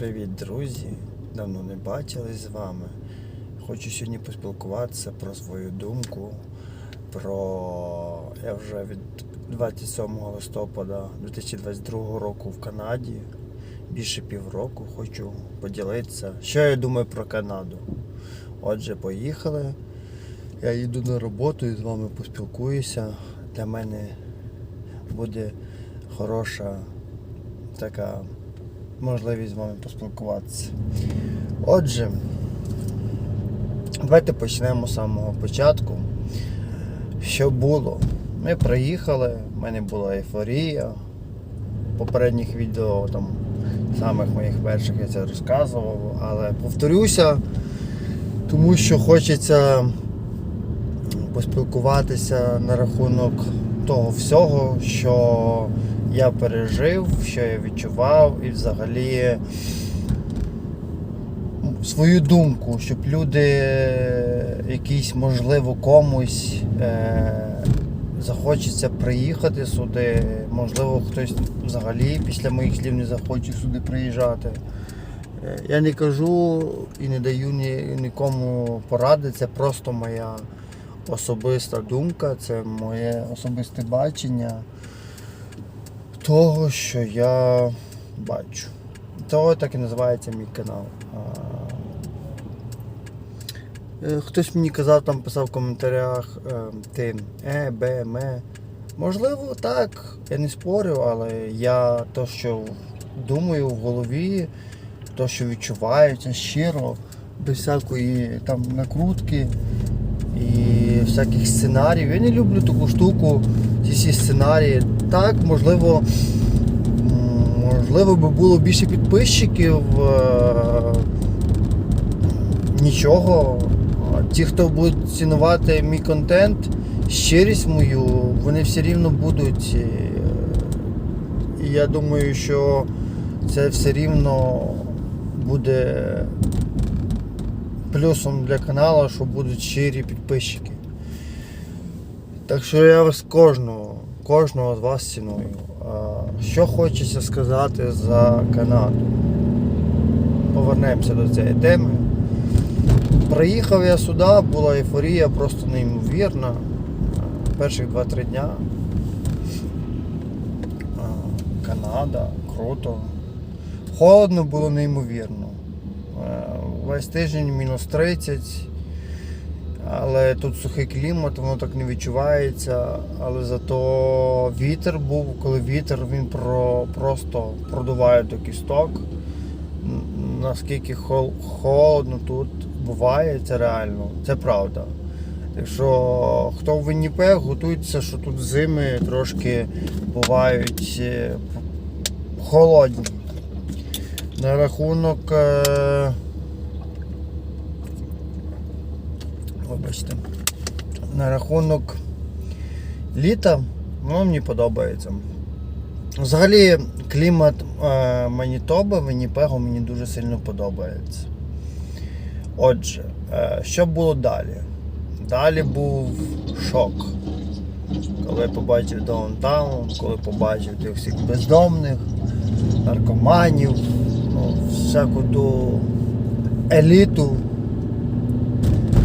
Привіт, друзі! Давно не бачились з вами. Хочу сьогодні поспілкуватися про свою думку. Про я вже від 27 листопада 2022 року в Канаді. Більше півроку хочу поділитися. Що я думаю про Канаду? Отже, поїхали. Я їду на роботу і з вами поспілкуюся. Для мене буде хороша така можливість з вами поспілкуватися. Отже, давайте почнемо з самого початку. Що було? Ми приїхали, в мене була ейфорія. Попередніх відео, там, самих моїх перших я це розказував, але повторюся, тому що хочеться поспілкуватися на рахунок того всього, що я пережив, що я відчував, і взагалі свою думку, щоб люди якісь, можливо, комусь е, захочеться приїхати сюди. Можливо, хтось взагалі після моїх слів не захоче сюди приїжджати. Е, Я не кажу і не даю ні, нікому поради, це просто моя особиста думка, це моє особисте бачення того, що я бачу. Того так і називається мій канал. Е, Хтось мені казав, там писав в коментарях е, ти е, Б, М. Можливо, так, я не спорю, але я то, що думаю в голові, то, що відчуваю, це щиро, без всякої там накрутки і всяких сценаріїв. Я не люблю таку штуку, ці всі сценарії. Так, можливо, можливо би було більше підписчиків. е, Нічого. Ті, хто будуть цінувати мій контент, щирість мою, вони все рівно будуть. І я думаю, що це все рівно буде плюсом для каналу, що будуть щирі підписчики. Так що я вас кожного, кожного з вас ціную. Що хочеться сказати за Канаду? Повернемося до цієї теми. Приїхав я сюди, була ейфорія просто неймовірна. Перших 2-3 дня. Канада, круто. Холодно було неймовірно. Е, Весь тиждень мінус 30. Але тут сухий клімат, воно так не відчувається. Але зато вітер був, коли вітер він про, просто продуває до кісток. Наскільки хол- холодно тут буває, це реально, це правда. Так що хто в Вінніпег, готується, що тут зими трошки бувають е, холодні. На рахунок. Вибачте. На рахунок літа, воно мені подобається. Взагалі, клімат е, Манітоби, Вінніпегу мені дуже сильно подобається. Отже, е, що було далі? Далі був шок. Коли побачив даунтаун, коли побачив тих всіх бездомних, наркоманів, ну, всяку ту еліту,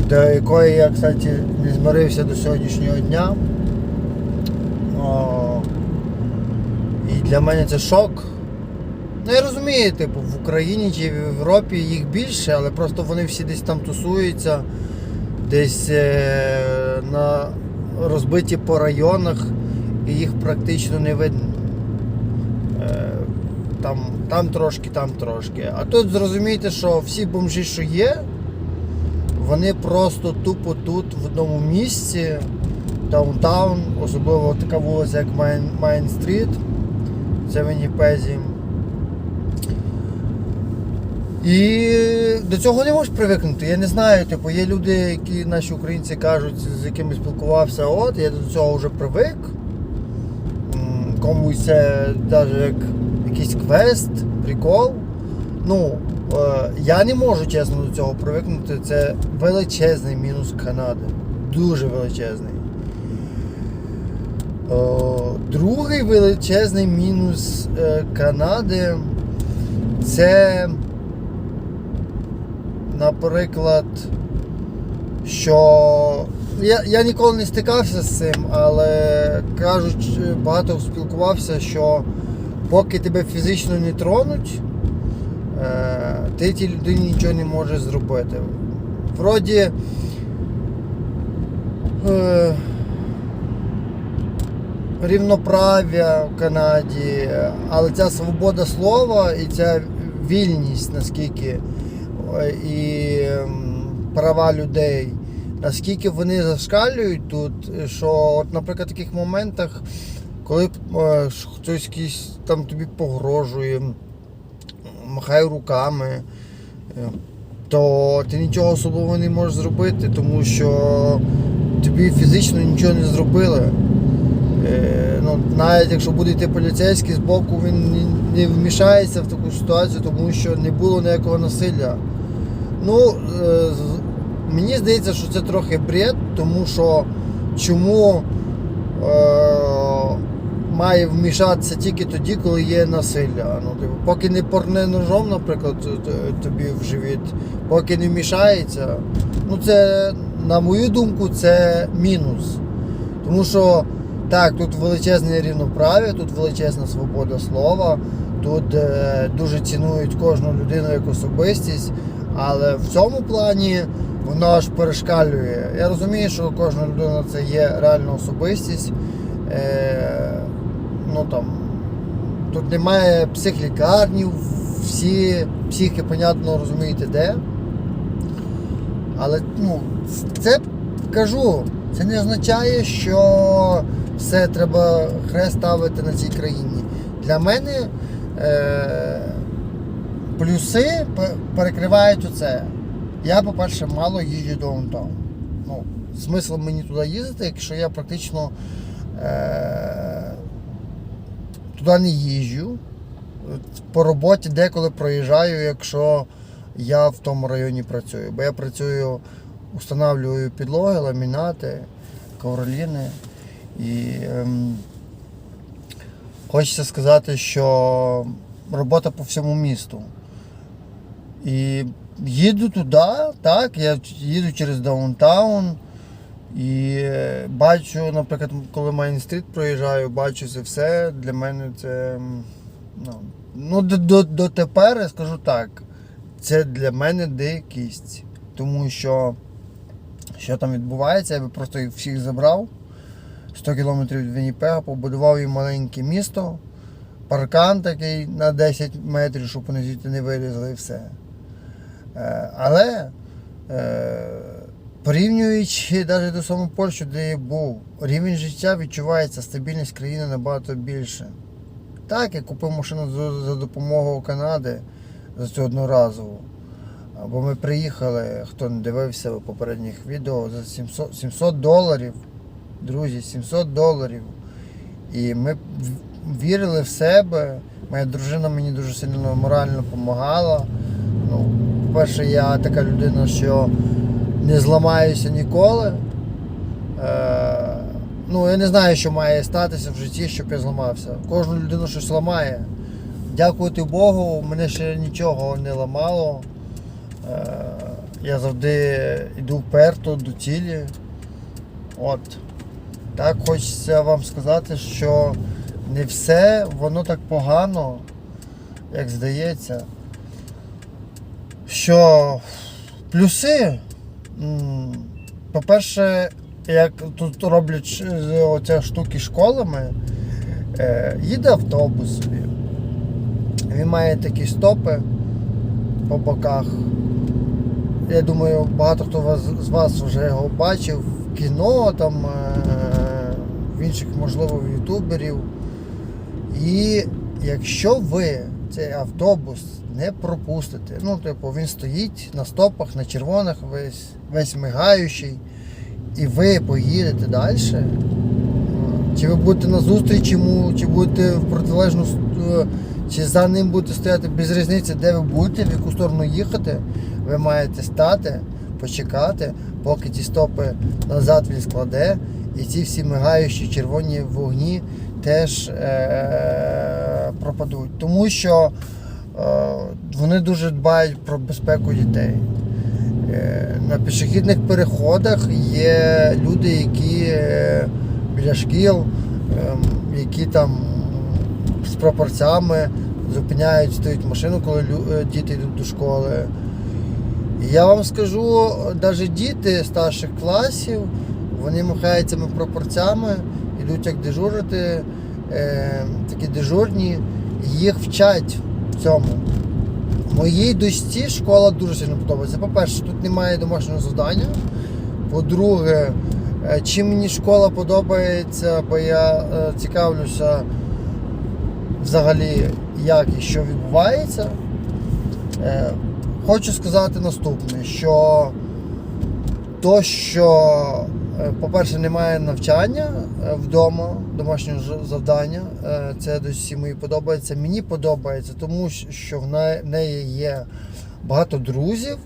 до якої я, кстати, не змирився до сьогоднішнього дня. О, і для мене це шок. Ну я розумію, типу, в Україні чи в Європі їх більше, але просто вони всі десь там тусуються, десь е, на розбиті по районах і їх практично не видно. Е, там, там трошки, там трошки. А тут зрозумійте, що всі бомжі, що є, вони просто тупо тут в одному місці, даунтаун, особливо така вулиця, як Майн, Стріт, це в Вінніпезі. І до цього не можеш привикнути. Я не знаю, типу, є люди, які наші українці кажуть, з якими спілкувався, от, я до цього вже привик. Комусь це навіть як якийсь квест, прикол. Ну, я не можу чесно до цього привикнути. Це величезний мінус Канади. Дуже величезний. О, другий величезний мінус е, Канади це наприклад, що я, я ніколи не стикався з цим, але кажуть, багато спілкувався, що поки тебе фізично не тронуть, е, ти тій людині нічого не можеш зробити. Вроді. Е, рівноправ'я в Канаді, але ця свобода слова і ця вільність, наскільки і права людей, наскільки вони зашкалюють тут, що, от, наприклад, в таких моментах, коли е, хтось якийсь там тобі погрожує, махає руками, е, то ти нічого особливого не можеш зробити, тому що тобі фізично нічого не зробили. Е, ну, навіть якщо буде йти поліцейський з боку, він не вмішається в таку ситуацію, тому що не було ніякого насилля. Ну, е, мені здається, що це трохи бред, тому що чому має вмішатися тільки тоді, коли є насилля. Ну, типу, поки не порне ножом, наприклад, тобі в живіт, поки не вмішається, ну це, на мою думку, це мінус. Тому що так, тут величезне рівноправ'я, тут величезна свобода слова, тут е, дуже цінують кожну людину як особистість, але в цьому плані воно аж перешкалює. Я розумію, що кожна людина це є реальна особистість. Е, ну там тут немає психлікарнів, всі психи, понятно, розумієте де. Але ну, це кажу, це не означає, що все треба хрест ставити на цій країні. Для мене е, плюси пе- перекривають оце. Я, по-перше, мало їжджу до даунтаун. Ну, смисл мені туди їздити, якщо я практично е, туди не їжджу. По роботі деколи проїжджаю, якщо я в тому районі працюю. Бо я працюю, устанавлюю підлоги, ламінати, ковроліни. І ем, хочеться сказати, що робота по всьому місту. І їду туди, так, я їду через даунтаун. І е, бачу, наприклад, коли Майн-стріт проїжджаю, бачу це все. Для мене це. Ну, ну до, до, дотепер я скажу так. Це для мене дикість. Тому що що там відбувається, я би просто їх всіх забрав. 100 кілометрів від Вінніпега, побудував їм маленьке місто, паркан такий на 10 метрів, щоб вони звідти не вилізли і все. Е, Але е, порівнюючи навіть до самого Польщі, де я був, рівень життя відчувається, стабільність країни набагато більше. Так, я купив машину за, допомогою Канади за цю одноразову. Бо ми приїхали, хто не дивився попередніх відео, за 700, 700 доларів. Друзі, 700 доларів. І ми вірили в себе. Моя дружина мені дуже сильно морально допомагала. Ну, по-перше, я така людина, що не зламаюся ніколи. Е, ну, я не знаю, що має статися в житті, щоб я зламався. Кожну людину щось ламає. Дякувати Богу, мене ще нічого не ламало. Е, я завжди йду вперто до цілі. От. Так хочеться вам сказати, що не все воно так погано, як здається. Що плюси, по-перше, як тут роблять оця штуки школами, е, їде автобус собі. Він має такі стопи по боках. Я думаю, багато хто з вас вже його бачив в кіно, там, е, в інших, можливо, в ютуберів. І якщо ви цей автобус не пропустите, ну, типу, він стоїть на стопах, на червоних, весь, весь мигаючий, і ви поїдете далі, чи ви будете на зустріч йому, чи будете в протилежну е, чи за ним будете стояти без різниці, де ви будете, в яку сторону їхати, ви маєте стати, почекати, поки ті стопи назад він складе, і ці всі мигаючі червоні вогні теж е- пропадуть. Тому що вони дуже дбають про безпеку дітей. Е, На пішохідних переходах є люди, які е, біля шкіл, ем, які там з прапорцями зупиняють, стоїть машину, коли е, діти йдуть до школи. Я вам скажу, навіть діти старших класів, вони махають цими прапорцями, йдуть як дежурити, е, такі дежурні, їх вчать цьому. Моїй дочці школа дуже сильно подобається. По-перше, тут немає домашнього завдання. По-друге, е, чим мені школа подобається, бо я е, цікавлюся взагалі, як і що відбувається. Е, Хочу сказати наступне, що то, що, по-перше, немає навчання е, вдома, домашнього завдання, е, це досі мені подобається. Мені подобається, тому що в неї є багато друзів.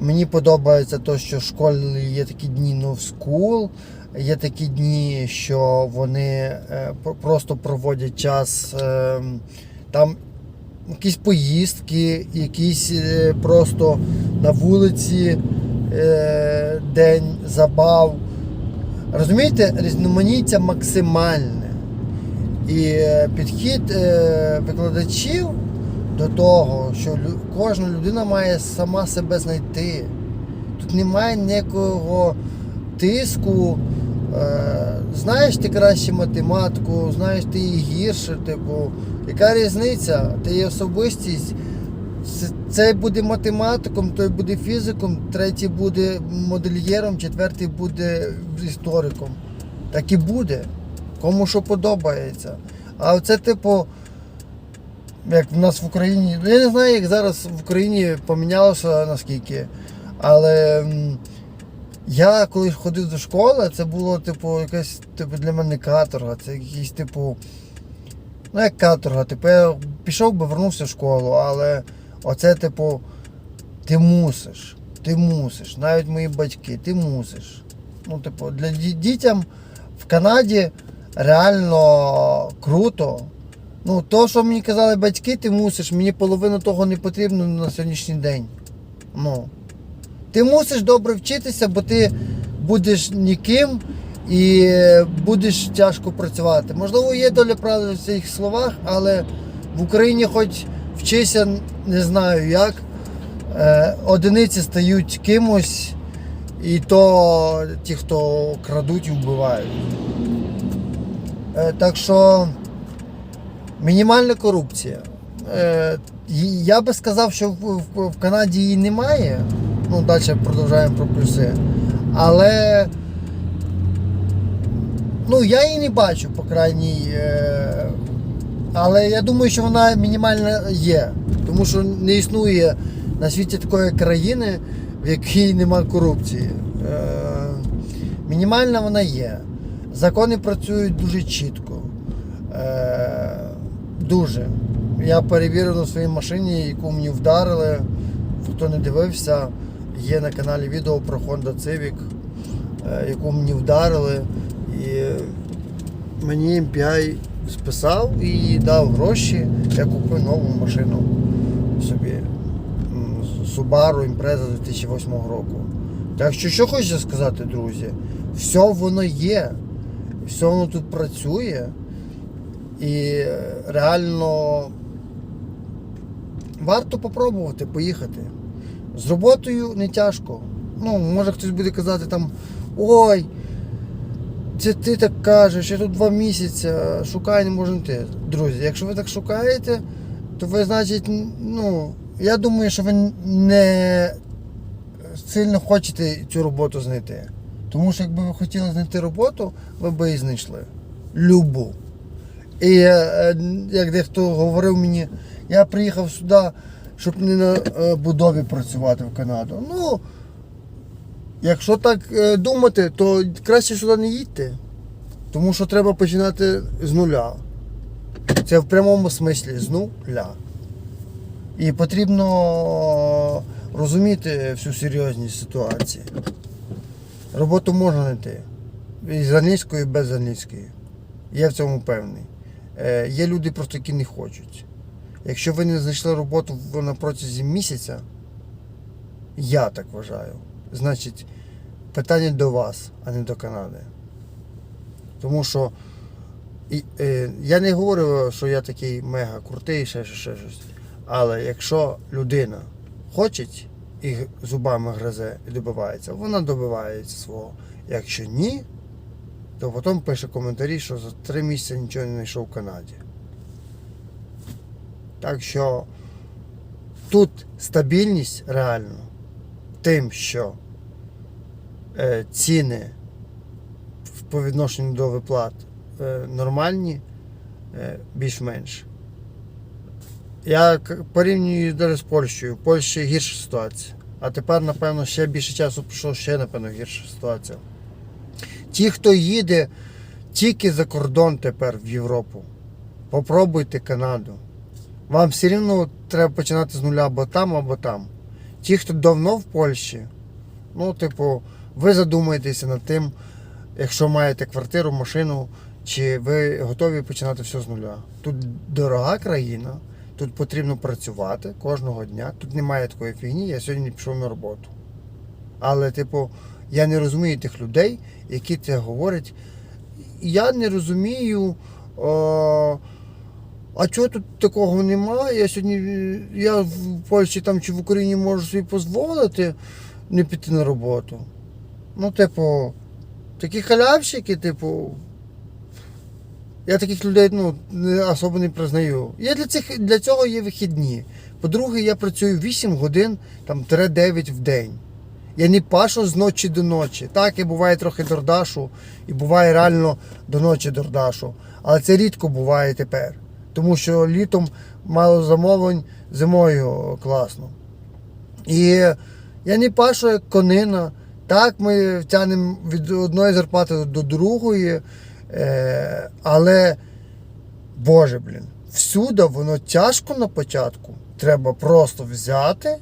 Мені подобається те, що в школі є такі дні no school, є такі дні, що вони е, просто проводять час е, там якісь поїздки, якісь е, просто на вулиці е, день забав. Розумієте, різноманіття максимальне. І е, підхід е, викладачів до того, що кожна людина має сама себе знайти. Тут немає ніякого тиску. Е, знаєш ти краще математику, знаєш ти її гірше, типу, яка різниця? Ти є особистість. Це- Цей буде математиком, той буде фізиком, третій буде модельєром, четвертий буде істориком. Так і буде. Кому що подобається. А оце, типу, як в нас в Україні. ну, Я не знаю, як зараз в Україні помінялося наскільки. Але я коли ходив до школи, це було, типу, якась типу, для мене каторга. Це якийсь, типу. Ну, як каторга. Типу, я пішов би, вернувся в школу, але оце, типу, ти мусиш. Ти мусиш. Навіть мої батьки, ти мусиш. Ну, типу, для дітям в Канаді реально круто. Ну, то, що мені казали батьки, ти мусиш, мені половину того не потрібно на сьогоднішній день. Ну. Ти мусиш добре вчитися, бо ти будеш ніким і будеш тяжко працювати. Можливо, є доля правди в цих словах, але в Україні хоч вчися, не знаю як, е, одиниці стають кимось, і то ті, хто крадуть і вбивають. Е, Так що мінімальна корупція. Е, Я би сказав, що в, Канаді її немає. Ну, далі продовжуємо про плюси. Але ну, я її не бачу, по крайній. Але я думаю, що вона мінімальна є. Тому що не існує на світі такої країни, в якій нема корупції. Е, мінімальна вона є. Закони працюють дуже чітко. Е, дуже. Я перевірив на своїй машині, яку мені вдарили. Хто не дивився, є на каналі відео про Honda Civic, е, яку мені вдарили. І мені MPI списав і дав гроші. Я купив нову машину собі. Subaru Impreza 2008 року. Так що, що хочу сказати, друзі? Все воно є. Все воно тут працює. І е, реально варто попробувати поїхати. З роботою не тяжко. Ну, може хтось буде казати там, ой, це ти так кажеш, я тут два місяці, шукаю, не можу йти. Друзі, якщо ви так шукаєте, то ви, значить, ну, я думаю, що ви не сильно хочете цю роботу знайти. Тому що якби ви хотіли знайти роботу, ви б її знайшли. Любу. І е, як дехто говорив мені, я приїхав сюди, щоб не на е, будові працювати в Канаду. Ну, якщо так е, думати, то краще сюди не їдьте. Тому що треба починати з нуля. Це в прямому смислі з нуля. І потрібно розуміти всю серйозність ситуації. Роботу можна знайти. І з англійської, і без англійської. Я в цьому певний. Е, є люди просто, які не хочуть. Якщо ви не знайшли роботу на протязі місяця, Я так вважаю. Значить, питання до вас, а не до Канади. Тому що і, е, я не говорю, що я такий мега крутий, ще, ще, ще щось. Але якщо людина хоче і зубами гризе і добивається, вона добивається свого. Якщо ні, то потім пише коментарі, що за три місяці нічого не знайшов в Канаді. Так що тут стабільність реально тим, що е, ціни по відношенню до виплат е, нормальні, е, більш-менш. Я порівнюю навіть з Польщею. В Польщі гірша ситуація. А тепер, напевно, ще більше часу пройшло, ще, напевно, гірша ситуація. Ті, хто їде тільки за кордон тепер в Європу, попробуйте Канаду. Вам все рівно треба починати з нуля або там, або там. Ті, хто давно в Польщі, ну, типу, ви задумаєтеся над тим, якщо маєте квартиру, машину, чи ви готові починати все з нуля. Тут дорога країна, тут потрібно працювати кожного дня. Тут немає такої фігні, я сьогодні пішов на роботу. Але, типу, я не розумію тих людей, які це говорять. Я не розумію. О, а чого тут такого немає? Я сьогодні я в Польщі там чи в Україні можу собі дозволити не піти на роботу. Ну, типу, такі халявщики, типу. Я таких людей ну, не особо не признаю. Я для, цих, для цього є вихідні. По-друге, я працюю 8 годин, там 9 в день. Я не пашу з ночі до ночі. Так, і буває трохи дордашу, і буває реально до ночі дордашу. Але це рідко буває тепер. Тому що літом мало замовлень, зимою класно. І я не пашу як конина. Так, ми тягнемо від одної зарплати до другої. Е, але, Боже, блін, всюди воно тяжко на початку. Треба просто взяти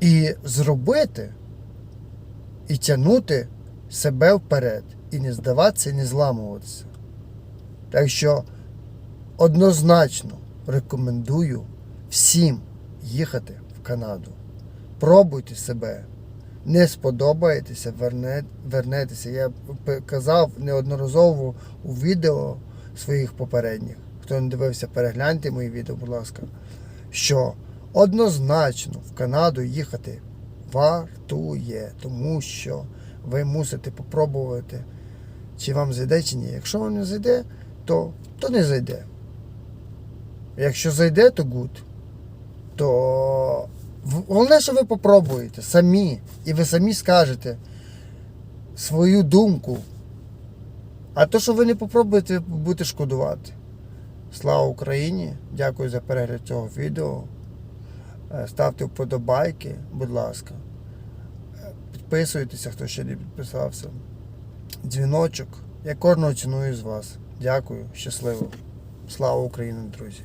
і зробити, і тягнути себе вперед, і не здаватися, і не зламуватися. Так що однозначно рекомендую всім їхати в Канаду. Пробуйте себе. Не сподобаєтеся, верне, вернетеся. Я казав неодноразово у відео своїх попередніх. Хто не дивився, перегляньте мої відео, будь ласка. Що однозначно в Канаду їхати вартує, тому що ви мусите попробувати, чи вам зайде, чи ні. Якщо вам не зайде, то, то не зайде. Якщо зайде, то гуд. То головне, що ви попробуєте самі, і ви самі скажете свою думку. А то, що ви не попробуєте, будете шкодувати. Слава Україні! Дякую за перегляд цього відео. Е, Ставте вподобайки, будь ласка. Е, Підписуйтеся, хто ще не підписався. Дзвіночок. Я кожного ціную з вас. Дякую, щасливо. Слава Україні, друзі!